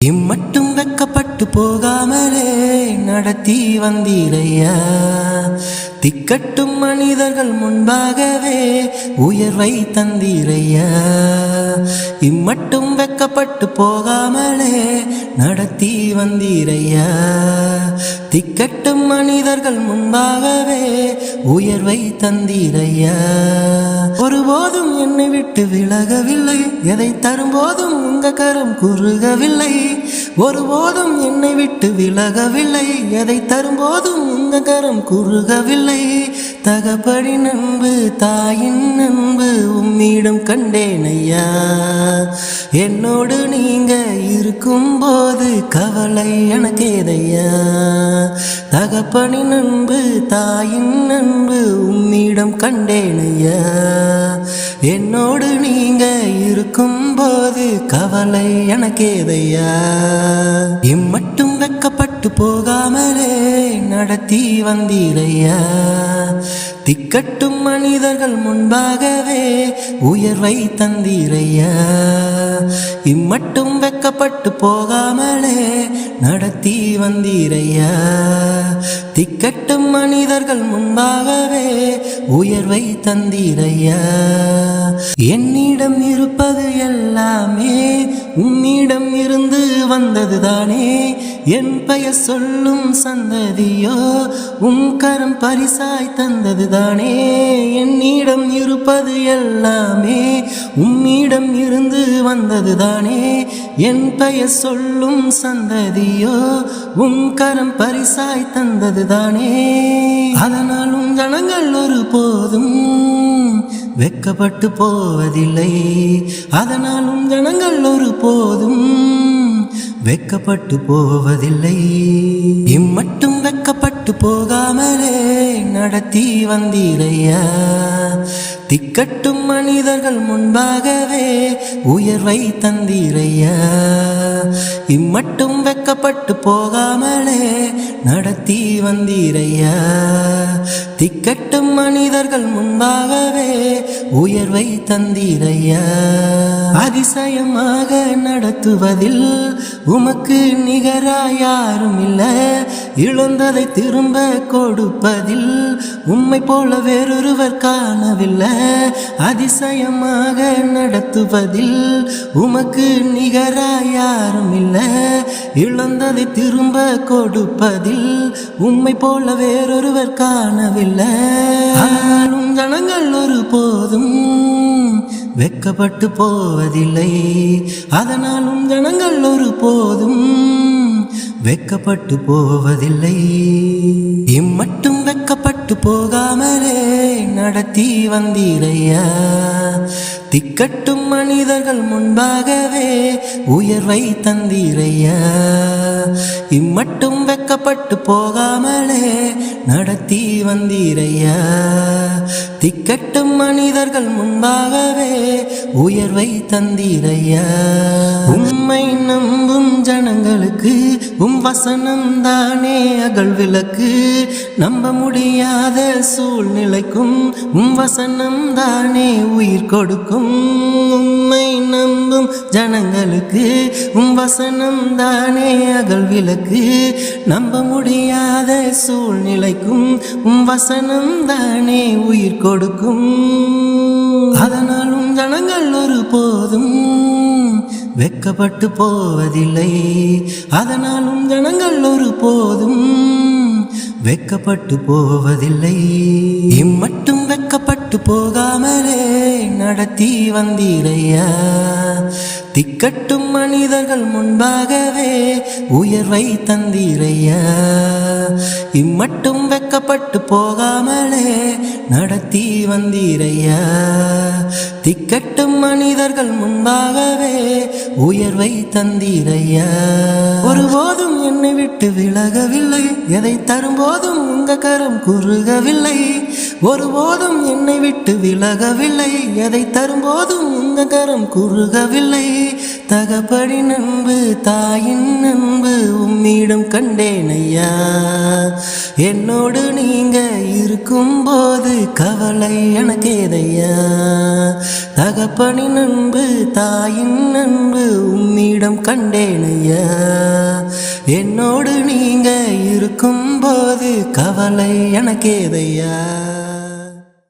இம்மட்டும் வெக்கப்பட்டு போகாமலே நடத்தி வந்தீரையா. திக்கட்டும் மனிதர்கள் முன்பாகவே உயர்வை தந்தீரையா. இம்மட்டும் வெக்கப்பட்டு போகாமலே நடத்தி வந்தீரையா. திக்கட்டும் மனிதர்கள் முன்பாகவே உயர்வை தந்தீரையா. ஒருபோதும் என்னை விட்டு விலகவில்லை. எதை தரும்போதும் உங்க கரம் குறுகவில்லை. ஒருபோதும் என்னை விட்டு விலகவில்லை. எதை தரும்போதும் உங்க கரம் குறுகவில்லை. தகப்படி நண்பு தாயின் நண்பு உம்மிடம் கண்டேன் ஐயா. என்னோடு நீங்க இருக்கும்போது கவலை எனக்கேதையா? தகப்பனி நண்பு தாயின் நண்பு உம்மிடம் கண்டேன் ஐயா. என்னோடு நீங்க போது கவலை எனக்கேதையா? இம்மட்டும் வெக்கப்பட்டு போகாமலே நடத்தி வந்தீரையா? திக்கட்டும் மனிதர்கள் முன்பாகவே உயர்வை தந்தீரையா? இம்மட்டும் வெக்கப்பட்டு போகாமலே நடத்தி வந்தீரையா? திக்கட்டும் மனிதர்கள் முன்பாகவே உயர்வை தந்தீரையா என்னிடம் இருப்பது எல்லாமே உம்மிடம் இருந்து வந்ததுதானே? என் பெயர் சொல்லும் சந்ததியோ உன் கரம் பரிசாய் தந்ததுதானே? என்னிடம் இருப்பது எல்லாமே உன்னிடம் இருந்து வந்ததுதானே? என் பெயர் சொல்லும் சந்ததியோ உன் கரம் பரிசாய் தந்ததுதானே? அதனாலும் ஜனங்கள் ஒரு போதும் வெக்கப்பட்டு போவதில்லை. அதனாலும் ஜனங்கள் ஒரு போதும் வெக்கப்பட்டு போவதில்லை. இம்மட்டும் வெக்கப்பட்டு போகாமலே நடத்தி வந்தீரையா. திக்கட்டும் மனிதர்கள் முன்பாகவே உயர்வை தந்தீரையா. இம்மட்டும் வெக்கப்பட்டு போகாமலே நடத்தி வந்தீரையா. திக்கட்டும் மனிதர்கள் முன்பாகவே உயர்வை தந்தீரையா. அதிசயமாக நடத்துவதில் உமக்கு நிகரா யாரும் இல்ல இழந்ததை திரும்ப கொடுப்பதில் உம்மை போல வேறொருவர் காணவில்லை. அதிசயமாக நடத்துவதில் உமக்கு நிகரா யாரும் இல்லை இழந்ததை திரும்ப கொடுப்பதில் உண்மை போல வேறொருவர் காணவில்லை. ஆளும் ஜனங்கள் ஒரு போதும் வெக்கப்பட்டு போவதில்லை. அதனாலும் ஜனங்கள் ஒரு போதும் வெக்கப்பட்டு போவதில்லை. இம்மட்டும் வெக்கப்பட்டு போகாமலே நடத்தி வந்தீரையா திக்கட்டும் மனிதர்கள் முன்பாகவே உயர்வை தந்தீரையா? இம்மட்டும் வெக்கப்பட்டு போகாமலே நடத்தி வந்தீரையா? திக்கட்டும் மனிதர்கள் முன்பாகவே உயர்வை தந்தீரையா. உம்மை நம்பும் ஜனங்களுக்கு உம் வசனம் தானே அகல் விளக்கு. நம்ப முடியாத சூழ்நிலைக்கும் உம் வசனம் தானே உயிர் கொடுக்கும். உம்மை நம்பும் ஜனங்களுக்கு. உம் வசனம் தானே அகல் விளக்கு. நம்ப முடியாத சூழ்நிலைக்கும் உம் வசனம் தானே உயிர் கொடுக்கும். அதனாலும் ஜனங்கள் ஒரு போதும் வெக்கப்பட்டு போவதில்லை. அதனாலும் ஜனங்கள் ஒரு போதும் வெக்கப்பட்டு போவதில்லை. இம்மட்டும் வெக்கப்பட்டு போகாமலே நடத்தி வந்தீரையா? திக்கட்டும் மனிதர்கள் முன்பாகவே உயர்வை தந்தீரையா? இம்மட்டும் வெக்கப்பட்டு போகாமலே நடத்தி வந்தீரையா? திக்கட்டும் மனிதர்கள் முன்பாகவே உயர்வை தந்தீரையா. ஒருபோதும் என்னை விட்டு விலகவில்லை. எதை தரும்போதும் உங்க கரம் குறுகவில்லை. ஒருபோதும் என்னை விட்டு விலகவில்லை. எதை தரும்போதும் உங்க கரம் குறுகவில்லை. தகப்படி நண்பு தாயின் நண்பு உம்மிடம் கண்டேன் ஐயா. என்னோடு நீங்க இருக்கும்போது கவலை எனக்கேதையா? தகப்பனி நண்பு தாயின் நண்பு உம்மிடம் கண்டேன் ஐயா. என்னோடு நீங்க இருக்கும்போது கவலை எனக்கேதையா?